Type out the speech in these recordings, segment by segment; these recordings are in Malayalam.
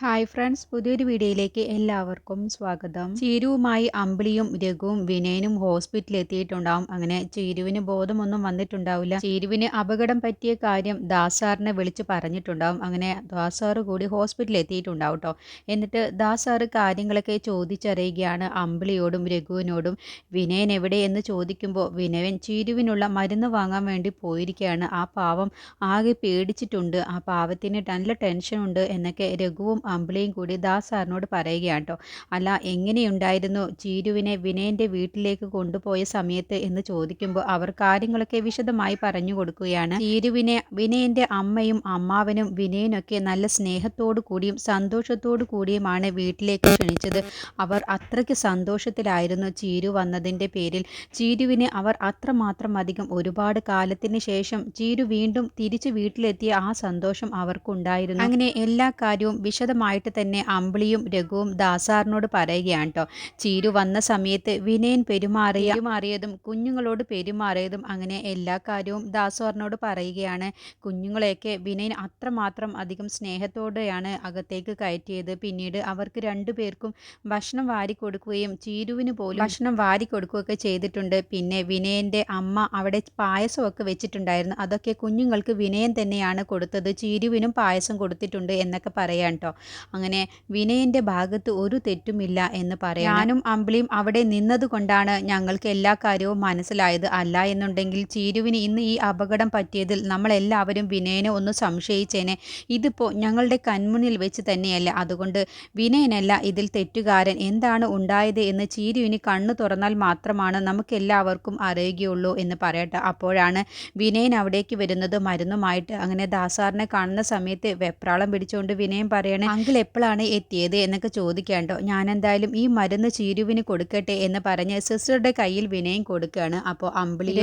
ഹായ് ഫ്രണ്ട്സ് പുതിയൊരു വീഡിയോയിലേക്ക് എല്ലാവർക്കും സ്വാഗതം. ചീരുവുമായി അമ്പിളിയും രഘുവും വിനയനും ഹോസ്പിറ്റലിൽ എത്തിയിട്ടുണ്ടാവും അങ്ങനെ ചീരുവിന് ബോധമൊന്നും വന്നിട്ടുണ്ടാവില്ല. ചീരുവിന് അപകടം പറ്റിയ കാര്യം ദാസാറിനെ വിളിച്ച് പറഞ്ഞിട്ടുണ്ടാവും. അങ്ങനെ ദാസാറ് കൂടി ഹോസ്പിറ്റലിൽ എത്തിയിട്ടുണ്ടാവും കേട്ടോ എന്നിട്ട് ദാസാറ് കാര്യങ്ങളൊക്കെ ചോദിച്ചറിയുകയാണ് അമ്പിളിയോടും രഘുവിനോടും. വിനയൻ എവിടെ എന്ന് ചോദിക്കുമ്പോൾ വിനയൻ ചീരുവിനുള്ള മരുന്ന് വാങ്ങാൻ വേണ്ടി പോയിരിക്കുകയാണ്. ആ പാവം ആകെ പേടിച്ചിട്ടുണ്ട്. ആ പാവത്തിന് നല്ല ടെൻഷനുണ്ട് എന്നൊക്കെ രഘുവും അമ്പിളിയും കൂടി ദാസ് സാറിനോട് പറയുകയാണ് കേട്ടോ അല്ല എങ്ങനെയുണ്ടായിരുന്നു ചീരുവിനെ വിനയന്റെ വീട്ടിലേക്ക് കൊണ്ടുപോയ സമയത്ത്? എന്ന് ചോദിക്കുമ്പോൾ അവർ കാര്യങ്ങളൊക്കെ വിശദമായി പറഞ്ഞു കൊടുക്കുകയാണ്. ചീരുവിനെ വിനയന്റെ അമ്മയും അമ്മാവനും വിനയനൊക്കെ നല്ല സ്നേഹത്തോടു കൂടിയും സന്തോഷത്തോടു കൂടിയുമാണ് വീട്ടിലേക്ക് ക്ഷണിച്ചത്. അവർ അത്രയ്ക്ക് സന്തോഷത്തിലായിരുന്നു ചീരു വന്നതിന്റെ പേരിൽ. ചീരുവിനെ അവർ അത്രമാത്രം അധികം ഒരുപാട് കാലത്തിന് ശേഷം ചീരു വീണ്ടും തിരിച്ചു വീട്ടിലെത്തിയ ആ സന്തോഷം അവർക്കുണ്ടായിരുന്നു. അങ്ങനെ എല്ലാ കാര്യവും വിശദ വിശദമായിട്ട് തന്നെ അമ്പിളിയും രഘുവും ദാസാറിനോട് പറയുകയാണ് കേട്ടോ ചീരു വന്ന സമയത്ത് വിനയൻ പെരുമാറിയ പെരുമാറിയതും കുഞ്ഞുങ്ങളോട് പെരുമാറിയതും അങ്ങനെ എല്ലാ കാര്യവും ദാസാറിനോട് പറയുകയാണ്. കുഞ്ഞുങ്ങളെയൊക്കെ വിനയൻ അത്രമാത്രം അധികം സ്നേഹത്തോടെയാണ് അകത്തേക്ക് കയറ്റിയത്. പിന്നീട് അവർക്ക് രണ്ടു പേർക്കും ഭക്ഷണം വാരി കൊടുക്കുകയും ചീരുവിന് പോലും ഭക്ഷണം വാരി കൊടുക്കുകയൊക്കെ ചെയ്തിട്ടുണ്ട്. പിന്നെ വിനയന്റെ അമ്മ അവിടെ പായസമൊക്കെ വെച്ചിട്ടുണ്ടായിരുന്നു. അതൊക്കെ കുഞ്ഞുങ്ങൾക്ക് വിനയൻ തന്നെയാണ് കൊടുത്തത്. ചീരുവിനും പായസം കൊടുത്തിട്ടുണ്ട് എന്നൊക്കെ പറയാം കേട്ടോ അങ്ങനെ വിനയന്റെ ഭാഗത്ത് ഒരു തെറ്റുമില്ല എന്ന് പറയാം ഞാനും അമ്പിളിയും അവിടെ നിന്നതുകൊണ്ടാണ് ഞങ്ങൾക്ക് എല്ലാ കാര്യവും മനസ്സിലായത്. അല്ല എന്നുണ്ടെങ്കിൽ ചീരുവിന് ഇന്ന് ഈ അപകടം പറ്റിയതിൽ നമ്മളെല്ലാവരും വിനയനെ ഒന്ന് സംശയിച്ചേനെ. ഇതിപ്പോൾ ഞങ്ങളുടെ കൺമുന്നിൽ വെച്ച് തന്നെയല്ല. അതുകൊണ്ട് വിനയനല്ല ഇതിൽ തെറ്റുകാരൻ. എന്താണ് ഉണ്ടായത് എന്ന് ചീരുവിന് കണ്ണു തുറന്നാൽ മാത്രമാണ് നമുക്കെല്ലാവർക്കും അറിയുകയുള്ളൂ എന്ന് പറയട്ടെ. അപ്പോഴാണ് വിനയൻ അവിടേക്ക് വരുന്നത് മരുന്നുമായിട്ട്. അങ്ങനെ ദാസാറിനെ കാണുന്ന സമയത്ത് വെപ്രാളം പിടിച്ചുകൊണ്ട് വിനയൻ പറയണേ അങ്കിൾ എപ്പോഴാണ് എത്തിയത് എന്നൊക്കെ ചോദിക്കാണ്ടോ ഞാനെന്തായാലും ഈ മരുന്ന് ചീരുവിന് കൊടുക്കട്ടെ എന്ന് പറഞ്ഞ് സിസ്റ്ററുടെ കയ്യിൽ വിനയം കൊടുക്കുകയാണ്. അപ്പോൾ അമ്പിളി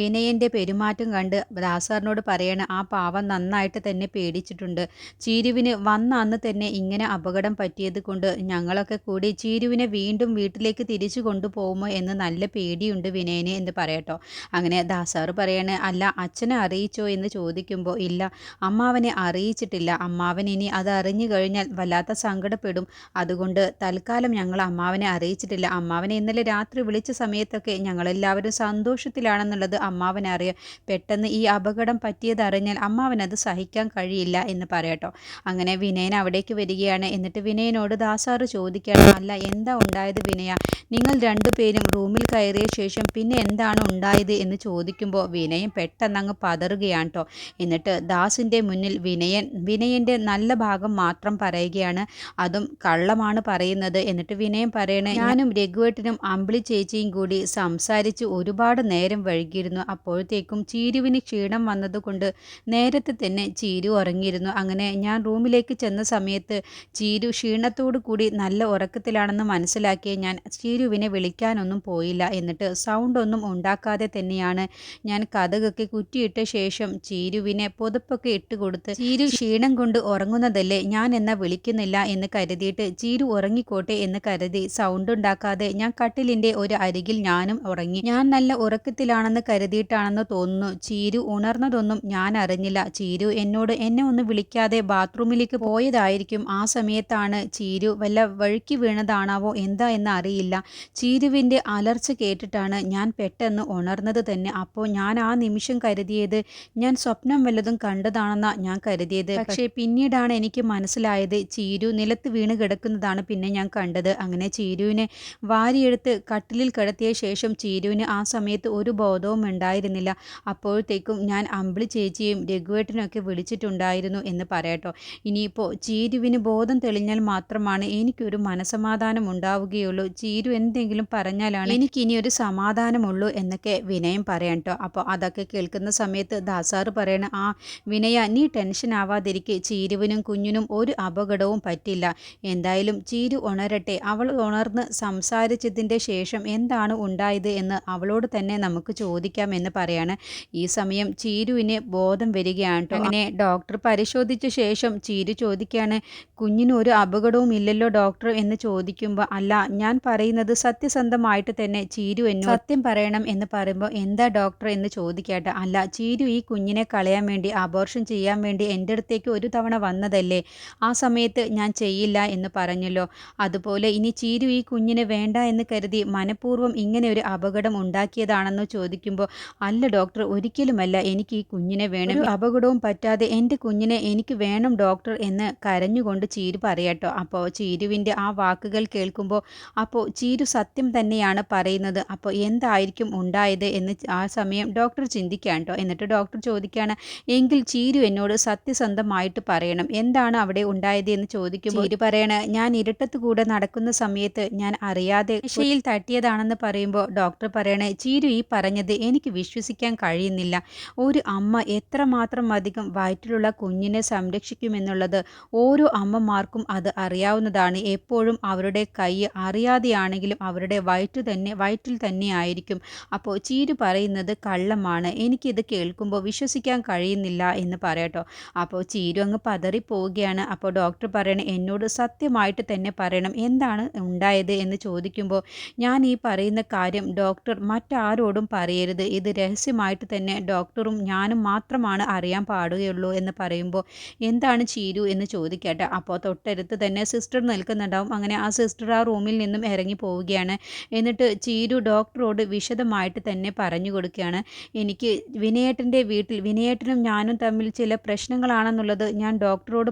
വിനയന്റെ പെരുമാറ്റം കണ്ട് ദാസാറിനോട് പറയണ ആ പാവം നന്നായിട്ട് തന്നെ പേടിച്ചിട്ടുണ്ട്. ചീരുവിന് വന്ന അന്ന് തന്നെ ഇങ്ങനെ അപകടം പറ്റിയത് കൊണ്ട് ഞങ്ങളൊക്കെ കൂടി ചീരുവിനെ വീണ്ടും വീട്ടിലേക്ക് തിരിച്ചു കൊണ്ടുപോകുമോ എന്ന് നല്ല പേടിയുണ്ട് വിനയന് എന്ന് പറയട്ടോ. അങ്ങനെ ദാസാറ് പറയണേ അല്ല അച്ഛനെ അറിയിച്ചോ? എന്ന് ചോദിക്കുമ്പോൾ ഇല്ല അമ്മാവനെ അറിയിച്ചിട്ടില്ല. അമ്മാവൻ ഇനി അത് അറിഞ്ഞു കഴിഞ്ഞാൽ വല്ലാത്ത സങ്കടപ്പെടും. അതുകൊണ്ട് തൽക്കാലം ഞങ്ങൾ അമ്മാവനെ അറിയിച്ചിട്ടില്ല. അമ്മാവനെ ഇന്നലെ രാത്രി വിളിച്ച സമയത്തൊക്കെ ഞങ്ങളെല്ലാവരും സന്തോഷത്തിലാണെന്നുള്ളത് അമ്മാവനെ അറിയാം. പെട്ടെന്ന് ഈ അപകടം പറ്റിയതറിഞ്ഞാൽ അമ്മാവനത് സഹിക്കാൻ കഴിയില്ല എന്ന് പറയട്ടോ. അങ്ങനെ വിനയൻ അവിടേക്ക് വരികയാണ്. എന്നിട്ട് വിനയനോട് ദാസാറ് ചോദിക്കുകയാണ്. അല്ല എന്താ ഉണ്ടായത് വിനയ? നിങ്ങൾ രണ്ടുപേരും റൂമിൽ കയറിയ ശേഷം പിന്നെ എന്താണ് ഉണ്ടായത് എന്ന് ചോദിക്കുമ്പോൾ വിനയൻ പെട്ടെന്ന് അങ്ങ് പതറുകയാണ് കേട്ടോ എന്നിട്ട് ദാസിന്റെ മുന്നിൽ വിനയൻ വിനയന്റെ നല്ല ഭാഗം മാത്രം പറയുകയാണ്. അതും കള്ളമാണ് പറയുന്നത് എന്നിട്ട് വിനയം പറയണേ. ഞാനും രഘുവേട്ടനും അമ്പിളി ചേച്ചിയും കൂടി സംസാരിച്ച് ഒരുപാട് നേരം വഴുകിയിരുന്നു അപ്പോഴത്തേക്കും ചീരുവിന് ക്ഷീണം വന്നതുകൊണ്ട് നേരത്തെ തന്നെ ചീരു ഉറങ്ങിയിരുന്നു. അങ്ങനെ ഞാൻ റൂമിലേക്ക് ചെന്ന സമയത്ത് ചീരു ക്ഷീണത്തോടു കൂടി നല്ല ഉറക്കത്തിലാണെന്ന് മനസ്സിലാക്കിയ ഞാൻ ചീരുവിനെ വിളിക്കാനൊന്നും പോയില്ല എന്നിട്ട് സൗണ്ട് ഒന്നും ഉണ്ടാക്കാതെ തന്നെയാണ് ഞാൻ കഥകൊക്കെ കുറ്റിയിട്ട ശേഷം ചീരുവിനെ പുതപ്പൊക്കെ ഇട്ടുകൊടുത്ത് ചീരു ക്ഷീണം കൊണ്ട് ഉറങ്ങുന്നതല്ലേ? ഞാൻ എന്ന വിളിക്കുന്നില്ല എന്ന് കരുതിയിട്ട് ചീരു ഉറങ്ങിക്കോട്ടെ എന്ന് കരുതി സൗണ്ട് ഉണ്ടാക്കാതെ ഞാൻ കട്ടിലിന്റെ ഒരു അരികിൽ ഞാനും ഉറങ്ങി. ഞാൻ നല്ല ഉറക്കത്തിലാണെന്ന് കരുതിയിട്ടാണെന്ന് തോന്നുന്നു. ചീരു ഉണർന്നതൊന്നും ഞാൻ അറിഞ്ഞില്ല. ചീരു എന്നോട് എന്നെ ഒന്ന് വിളിക്കാതെ ബാത്റൂമിലേക്ക് പോയതായിരിക്കും. ആ സമയത്താണ് ചീരു വല്ല വഴുക്കി വീണതാണാവോ എന്താ എന്ന് അറിയില്ല. ചീരുവിന്റെ അലർച്ച കേട്ടിട്ടാണ് ഞാൻ പെട്ടെന്ന് ഉണർന്നത് തന്നെ. അപ്പോൾ ഞാൻ ആ നിമിഷം കരുതിയത് ഞാൻ സ്വപ്നം വല്ലതും കണ്ടതാണെന്നാ ഞാൻ കരുതിയത്. പക്ഷേ പിന്നീടാണ് എനിക്ക് മനസ്സിലായത് ചീരു നിലത്ത് വീണ് കിടക്കുന്നതാണ് പിന്നെ ഞാൻ കണ്ടത്. അങ്ങനെ ചീരുവിനെ വാരിയെടുത്ത് കട്ടിലിൽ കിടത്തിയ ശേഷം ചീരുവിന് ആ സമയത്ത് ഒരു ബോധവും ഉണ്ടായിരുന്നില്ല. അപ്പോഴത്തേക്കും ഞാൻ അമ്പിളി ചേച്ചിയും രഘുവേട്ടനൊക്കെ വിളിച്ചിട്ടുണ്ടായിരുന്നു എന്ന് പറയട്ടോ. ഇനിയിപ്പോൾ ചീരുവിന് ബോധം തെളിഞ്ഞാൽ മാത്രമാണ് എനിക്കൊരു മനസമാധാനം ഉണ്ടാവുകയുള്ളൂ. ചീരു എന്തെങ്കിലും പറഞ്ഞാലാണ് എനിക്കിനി ഒരു സമാധാനമുള്ളൂ എന്നൊക്കെ വിനയം പറയാം കേട്ടോ അപ്പോൾ അതൊക്കെ കേൾക്കുന്ന സമയത്ത് ദാസാറ് പറയണ ആ വിനയ നീ ടെൻഷൻ ആവാതിരിക്കെ. ചീരുവിനും കുഞ്ഞിനും ഒരു അപകടവും പറ്റില്ല. എന്തായാലും ചീരു ഉണരട്ടെ. അവൾ ഉണർന്ന് സംസാരിച്ചതിന്റെ ശേഷം എന്താണ് ഉണ്ടായത് എന്ന് അവളോട് തന്നെ നമുക്ക് ചോദിക്കാം എന്ന് പറയാണ്. ഈ സമയം ചീരുവിന് ബോധം വരികയാണ് അങ്ങനെ ഡോക്ടർ പരിശോധിച്ച ശേഷം ചീരു ചോദിക്കുകയാണ് കുഞ്ഞിന് ഒരു അപകടവും ഇല്ലല്ലോ ഡോക്ടർ എന്ന് ചോദിക്കുമ്പോൾ അല്ല ഞാൻ പറയുന്നത് സത്യസന്ധമായിട്ട് തന്നെ ചീരു എന്നു സത്യം പറയണം എന്ന് പറയുമ്പോൾ എന്താ ഡോക്ടർ എന്ന് ചോദിക്കട്ടെ. അല്ല ചീരു ഈ കുഞ്ഞിനെ കളയാൻ വേണ്ടി അബോർഷൻ ചെയ്യാൻ വേണ്ടി എന്റെ അടുത്തേക്ക് ഒരു തവണ വന്നതല്ലേ? ആ സമയത്ത് ഞാൻ ചെയ്യില്ല എന്ന് പറഞ്ഞല്ലോ. അതുപോലെ ഇനി ചീരു ഈ കുഞ്ഞിനെ വേണ്ട എന്ന് കരുതി മനഃപൂർവം ഇങ്ങനെ ഒരു അപകടം ഉണ്ടാക്കിയതാണെന്ന് ചോദിക്കുമ്പോൾ അല്ല ഡോക്ടർ ഒരിക്കലുമല്ല എനിക്ക് ഈ കുഞ്ഞിനെ വേണം. അപകടവും പറ്റാതെ എന്റെ കുഞ്ഞിനെ എനിക്ക് വേണം ഡോക്ടർ എന്ന് കരഞ്ഞുകൊണ്ട് ചീരു പറയട്ടോ. അപ്പോൾ ചീരുവിന്റെ ആ വാക്കുകൾ കേൾക്കുമ്പോൾ അപ്പോൾ ചീരു സത്യം തന്നെയാണ് പറയുന്നത്. അപ്പോൾ എന്തായിരിക്കും ഉണ്ടായത് എന്ന് ആ സമയം ഡോക്ടർ ചിന്തിക്കാൻ കേട്ടോ എന്നിട്ട് ഡോക്ടർ ചോദിക്കുകയാണ് എങ്കിൽ ചീരു എന്നോട് സത്യസന്ധമായിട്ട് പറയണം. എന്താണ് അവിടെ ഉണ്ടായത് എന്ന് ചോദിക്കുമ്പോൾ ഇരു പറയണ ഞാൻ ഇരട്ടത്ത് കൂടെ നടക്കുന്ന സമയത്ത് ഞാൻ അറിയാതെ ഷയിൽ തട്ടിയതാണെന്ന് പറയുമ്പോൾ ഡോക്ടർ പറയണേ ചീരു ഈ പറഞ്ഞത് എനിക്ക് വിശ്വസിക്കാൻ കഴിയുന്നില്ല. ഒരു അമ്മ എത്രമാത്രം അധികം വയറ്റിലുള്ള കുഞ്ഞിനെ സംരക്ഷിക്കുമെന്നുള്ളത് ഓരോ അമ്മമാർക്കും അത് അറിയാവുന്നതാണ്. എപ്പോഴും അവരുടെ കൈ അറിയാതെയാണെങ്കിലും അവരുടെ വയറ്റ് തന്നെ വയറ്റിൽ തന്നെ ആയിരിക്കും. അപ്പോൾ ചീരു പറയുന്നത് കള്ളമാണ്. എനിക്കിത് കേൾക്കുമ്പോൾ വിശ്വസിക്കാൻ കഴിയുന്നില്ല എന്ന് പറയട്ടോ അപ്പോൾ ചീരു അങ്ങ് പതറിപ്പോവുകയാണ്. അപ്പോൾ ഡോക്ടർ പറയണേ എന്നോട് സത്യമായിട്ട് തന്നെ പറയണം. എന്താണ് ഉണ്ടായത്? എന്ന് ചോദിക്കുമ്പോൾ ഞാൻ ഈ പറയുന്ന കാര്യം ഡോക്ടർ മറ്റാരോടും പറയരുത്. ഇത് രഹസ്യമായിട്ട് തന്നെ ഡോക്ടറും ഞാനും മാത്രമാണ് അറിയാൻ പാടുകയുള്ളൂ എന്ന് പറയുമ്പോൾ എന്താണ് ചീരു? എന്ന് ചോദിക്കട്ടെ. അപ്പോൾ തൊട്ടടുത്ത് തന്നെ സിസ്റ്റർ നിൽക്കുന്നുണ്ടാവും. അങ്ങനെ ആ സിസ്റ്റർ ആ റൂമിൽ നിന്നും ഇറങ്ങി പോവുകയാണ്. എന്നിട്ട് ചീരു ഡോക്ടറോട് വിശദമായിട്ട് തന്നെ പറഞ്ഞു കൊടുക്കുകയാണ്. എനിക്ക് വിനയേട്ടന്റെ വീട്ടിൽ വിനയേട്ടനും ഞാനും തമ്മിൽ ചില പ്രശ്നങ്ങളാണെന്നുള്ളത് ഞാൻ ഡോക്ടറോട്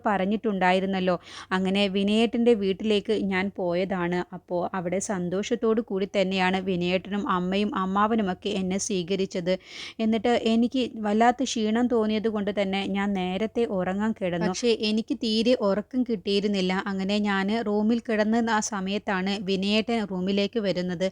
പറഞ്ഞിട്ടുണ്ടായിരുന്നല്ലോ അങ്ങനെ വിനയേട്ടന്റെ വീട്ടിലേക്ക് ഞാൻ പോയതാണ്. അപ്പോൾ അവിടെ സന്തോഷത്തോടു കൂടി തന്നെയാണ് വിനയേട്ടനും അമ്മയും അമ്മാവനുമൊക്കെ എന്നെ സ്വീകരിച്ചത്. എന്നിട്ട് എനിക്ക് വല്ലാത്ത ക്ഷീണം തോന്നിയത് കൊണ്ട് തന്നെ ഞാൻ നേരത്തെ ഉറങ്ങാൻ കിടന്നു. പക്ഷേ എനിക്ക് തീരെ ഉറക്കം കിട്ടിയിരുന്നില്ല. അങ്ങനെ ഞാൻ റൂമിൽ കിടന്ന ആ സമയത്താണ് വിനയേട്ടൻ റൂമിലേക്ക് വരുന്നത്.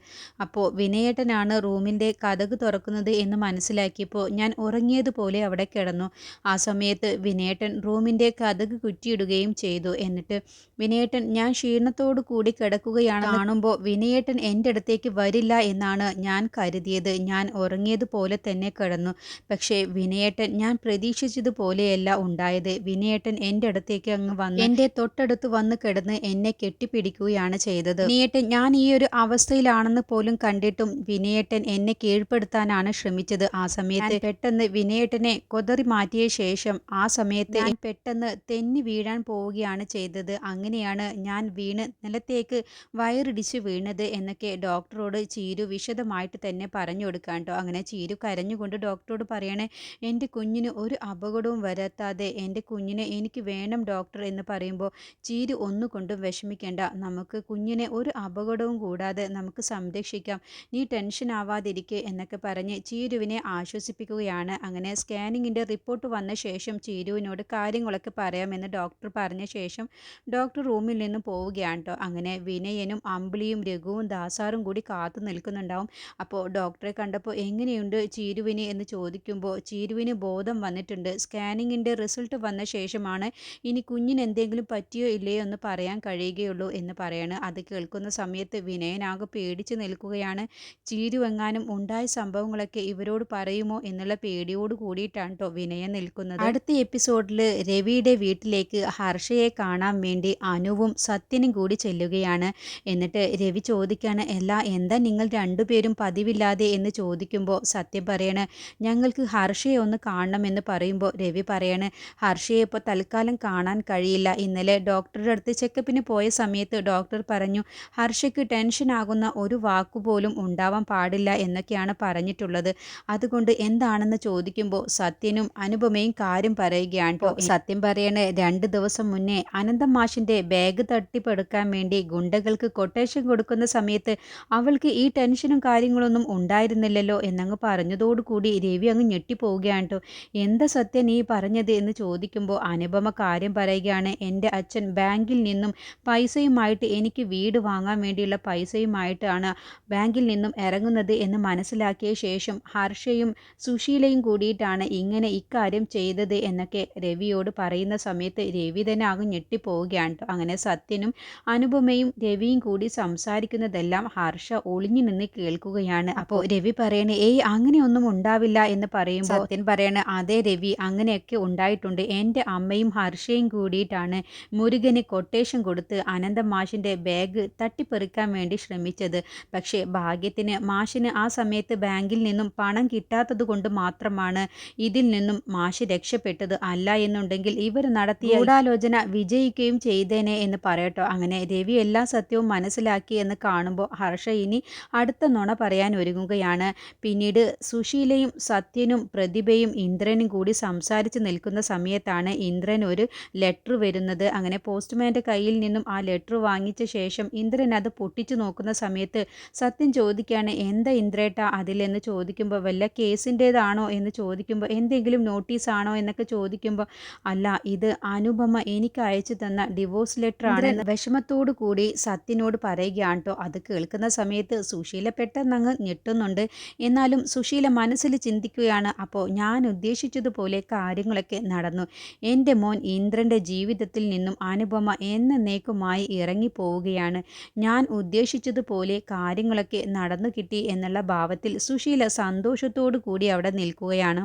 അപ്പോൾ വിനയേട്ടനാണ് റൂമിന്റെ കഥക് തുറക്കുന്നത് എന്ന് മനസ്സിലാക്കിയപ്പോൾ ഞാൻ ഉറങ്ങിയതുപോലെ അവിടെ കിടന്നു. ആ സമയത്ത് വിനയേട്ടൻ റൂമിന്റെ കഥക് കുറ്റിയിടുകയും ചെയ്തു. എന്നിട്ട് വിനയേട്ടൻ ഞാൻ ക്ഷീണത്തോടു കൂടി കിടക്കുകയാണ്. കാണുമ്പോൾ വിനയേട്ടൻ എന്റെ അടുത്തേക്ക് വരില്ല എന്നാണ് ഞാൻ കരുതിയത്. ഞാൻ ഉറങ്ങിയതുപോലെ തന്നെ കിടന്നു. പക്ഷേ വിനയേട്ടൻ ഞാൻ പ്രതീക്ഷിച്ചതുപോലെയല്ല ഉണ്ടായത്. വിനയേട്ടൻ എന്റെ അടുത്തേക്ക് അങ്ങ് വന്നു എന്റെ തൊട്ടടുത്ത് വന്ന് കിടന്ന് എന്നെ കെട്ടിപ്പിടിക്കുകയാണ് ചെയ്തത്. വിനയേട്ടൻ ഞാൻ ഈ ഒരു അവസ്ഥയിലാണെന്ന് പോലും കണ്ടിട്ടും വിനയേട്ടൻ എന്നെ കീഴ്പ്പെടുത്താനാണ് ശ്രമിച്ചത്. ആ സമയത്ത് പെട്ടെന്ന് വിനയേട്ടനെ കൊതറി മാറ്റിയ ശേഷം ആ സമയത്ത് പെട്ടെന്ന് തെന്നി വീഴാൻ പോവുകയാണ് ചെയ്തത്. അങ്ങനെയാണ് ഞാൻ വീണ് നിലത്തേക്ക് വയറിടിച്ച് വീണത് എന്നൊക്കെ ഡോക്ടറോട് ചീരു വിശദമായിട്ട് തന്നെ പറഞ്ഞു കൊടുക്കാൻ കേട്ടോ അങ്ങനെ ചീരു കരഞ്ഞുകൊണ്ട് ഡോക്ടറോട് പറയണേ എന്റെ കുഞ്ഞിന് ഒരു അപകടവും വരാത്താതെ എന്റെ കുഞ്ഞിനെ എനിക്ക് വേണം ഡോക്ടർ എന്ന് പറയുമ്പോൾ ചീരു ഒന്നുകൊണ്ടും വിഷമിക്കേണ്ട. നമുക്ക് കുഞ്ഞിനെ ഒരു അപകടവും കൂടാതെ നമുക്ക് സംരക്ഷിക്കാം. നീ ടെൻഷൻ ആവാതിരിക്കുക എന്നൊക്കെ പറഞ്ഞ് ചീരുവിനെ ആശ്വസിപ്പിക്കുകയാണ്. അങ്ങനെ സ്കാനിങ്ങിന്റെ റിപ്പോർട്ട് വന്ന ശേഷം ചീരുവിനോട് കാര്യങ്ങളൊക്കെ പറയാമെന്ന് ഡോക്ടർ പറഞ്ഞ ശേഷം ഡോക്ടർ റൂമിൽ നിന്ന് പോവുകയാണ് കേട്ടോ അങ്ങനെ വിനയനും അമ്പിളിയും രഘുവും ദാസാറും കൂടി കാത്തു നിൽക്കുന്നുണ്ടാവും. അപ്പോൾ ഡോക്ടറെ കണ്ടപ്പോൾ എങ്ങനെയുണ്ട് ചീരുവിന് എന്ന് ചോദിക്കുമ്പോൾ ചീരുവിന് ബോധം വന്നിട്ടുണ്ട്. സ്കാനിങ്ങിന്റെ റിസൾട്ട് വന്ന ശേഷമാണ് ഇനി കുഞ്ഞിന് എന്തെങ്കിലും പറ്റിയോ ഇല്ലയോ എന്ന് പറയാൻ കഴിയുകയുള്ളൂ എന്ന് പറയാണ്. അത് കേൾക്കുന്ന സമയത്ത് വിനയനാകെ പേടിച്ച് നിൽക്കുകയാണ്. ചീരു എങ്ങാനും ഉണ്ടായ സംഭവങ്ങളൊക്കെ ഇവരോട് പറയുമോ എന്നുള്ള പേടിയോട് കൂടിയിട്ടാണ് കേട്ടോ വിനയൻ നിൽക്കുന്നത്. അടുത്ത എപ്പിസോഡിൽ രവിയുടെ വീട്ടിലേക്ക് ഹർഷയെ കാണാൻ വേണ്ടി അനുവും സത്യനും കൂടി ചെല്ലുകയാണ്. എന്നിട്ട് രവി ചോദിക്കാണ് എല്ലാ എന്താ നിങ്ങൾ രണ്ടുപേരും പതിവില്ലാതെ? എന്ന് ചോദിക്കുമ്പോൾ സത്യം പറയണ് ഞങ്ങൾക്ക് ഹർഷയെ ഒന്ന് കാണണം എന്ന് പറയുമ്പോൾ രവി പറയാണ് ഹർഷയെ ഇപ്പോൾ തൽക്കാലം കാണാൻ കഴിയില്ല. ഇന്നലെ ഡോക്ടറുടെ അടുത്ത് ചെക്കപ്പിന് പോയ സമയത്ത് ഡോക്ടർ പറഞ്ഞു ഹർഷയ്ക്ക് ടെൻഷൻ ആകുന്ന ഒരു വാക്കുപോലും ഉണ്ടാവാൻ പാടില്ല എന്നൊക്കെയാണ് പറഞ്ഞിട്ടുള്ളത്. അതുകൊണ്ട് എന്താണെന്ന് ചോദിക്കുമ്പോൾ സത്യനും അനുപമയും കാര്യം പറയുകയാണ് സത്യം പറയണേ രണ്ട് ദിവസം മുന്നേ അനന്തം മാഷിന്റെ ബാഗ് തട്ടിപ്പെടുക്കാൻ വേണ്ടി ഗുണ്ടകൾക്ക് കൊട്ടേഷൻ കൊടുക്കുന്ന സമയത്ത് അവൾക്ക് ഈ ടെൻഷനും കാര്യങ്ങളൊന്നും ഉണ്ടായിരുന്നില്ലല്ലോ എന്നങ്ങ് പറഞ്ഞതോടുകൂടി രവി അങ്ങ് ഞെട്ടിപ്പോവുകയാണ് കേട്ടോ. എന്താ സത്യം നീ പറഞ്ഞത് എന്ന് ചോദിക്കുമ്പോൾ അനുപമ കാര്യം പറയുകയാണ്. എന്റെ അച്ഛൻ ബാങ്കിൽ നിന്നും പൈസയുമായിട്ട് എനിക്ക് വീട് വാങ്ങാൻ വേണ്ടിയുള്ള പൈസയുമായിട്ടാണ് ബാങ്കിൽ നിന്നും ഇറങ്ങുന്നത് എന്ന് മനസ്സിലാക്കിയ ശേഷം ഹർഷയും സുശീലയും കൂടിയിട്ടാണ് ഇങ്ങനെ ഇക്കാര്യം ചെയ്തത് എന്നൊക്കെ രവിയോട് പറയുന്ന സമയത്ത് രവി തന്നെ ആകെ ഞെട്ടിപ്പോവുകയാണ് കേട്ടോ അങ്ങനെ സത്യനും അനുപമയും രവിയും കൂടി സംസാരിക്കുന്നതെല്ലാം ഹർഷ ഒളിഞ്ഞു നിന്ന് കേൾക്കുകയാണ്. അപ്പോൾ രവി പറയണ ഏയ് അങ്ങനെയൊന്നും ഉണ്ടാവില്ല എന്ന് പറയുമ്പോൾ സത്യൻ പറയണ അതെ രവി അങ്ങനെയൊക്കെ ഉണ്ടായിട്ടുണ്ട്. എന്റെ അമ്മയും ഹർഷയും കൂടിയിട്ടാണ് മുരുകന് കൊട്ടേഷൻ കൊടുത്ത് അനന്ത മാഷിന്റെ ബാഗ് തട്ടിപ്പെറുക്കാൻ വേണ്ടി ശ്രമിച്ചത്. പക്ഷേ ഭാഗ്യത്തിന് മാഷിന് ആ സമയത്ത് ബാങ്കിൽ നിന്നും പണം കിട്ടാത്തത് കൊണ്ട് മാത്രമാണ് ഇതിൽ നിന്നും മാഷ് രക്ഷപ്പെട്ടത് അല്ല എന്നുണ്ടെങ്കിൽ ഇവർ നടത്തിയ ഗൂഢാലോചന ഗൂഢാലോചന വിജയിക്കുകയും ചെയ്തേനെ എന്ന് പറയട്ടോ. അങ്ങനെ രവി എല്ലാ സത്യവും മനസ്സിലാക്കി എന്ന് കാണുമ്പോൾ ഹർഷ ഇനി അടുത്ത നുണ പറയാൻ ഒരുങ്ങുകയാണ്. പിന്നീട് സുശീലയും സത്യനും പ്രതിഭയും ഇന്ദ്രനും കൂടി സംസാരിച്ച് നിൽക്കുന്ന സമയത്താണ് ഇന്ദ്രൻ ഒരു ലെറ്റർ വരുന്നത്. അങ്ങനെ പോസ്റ്റ്മാന്റെ കയ്യിൽ നിന്നും ആ ലെറ്റർ വാങ്ങിച്ച ശേഷം ഇന്ദ്രൻ അത് പൊട്ടിച്ചു നോക്കുന്ന സമയത്ത് സത്യം ചോദിക്കുകയാണ് എന്താ ഇന്ദ്രേട്ട അതിലെന്ന് ചോദിക്കുമ്പോൾ വല്ല കേസിന്റേതാണോ? എന്ന് ചോദിക്കുമ്പോൾ എന്തെങ്കിലും നോട്ടീസാണോ എന്നൊക്കെ ചോദിക്കുമ്പോൾ അല്ല ഇത് അനുപമ എനിക്ക് അയച്ചു തന്ന ഡിവോഴ്സ് ലെറ്റർ ആണ് വിഷമത്തോടു കൂടി സത്യനോട് പറയുകയാണ് കേട്ടോ അത് കേൾക്കുന്ന സമയത്ത് സുശീല പെട്ടെന്ന് അങ്ങ് ഞെട്ടുന്നുണ്ട്. എന്നാലും സുശീല മനസ്സിൽ ചിന്തിക്കുകയാണ്. അപ്പോൾ ഞാൻ ഉദ്ദേശിച്ചതുപോലെ കാര്യങ്ങളൊക്കെ നടന്നു. എന്റെ മോൻ ഇന്ദ്രന്റെ ജീവിതത്തിൽ നിന്നും അനുപമ എന്നേക്കുമായി ഇറങ്ങിപ്പോവുകയാണ്. ഞാൻ ഉദ്ദേശിച്ചതുപോലെ കാര്യങ്ങളൊക്കെ നടന്നു കിട്ടി എന്നുള്ള ഭാവത്തിൽ സുശീല സന്തോഷത്തോടു കൂടി അവിടെ നിൽക്കുകയാണ്.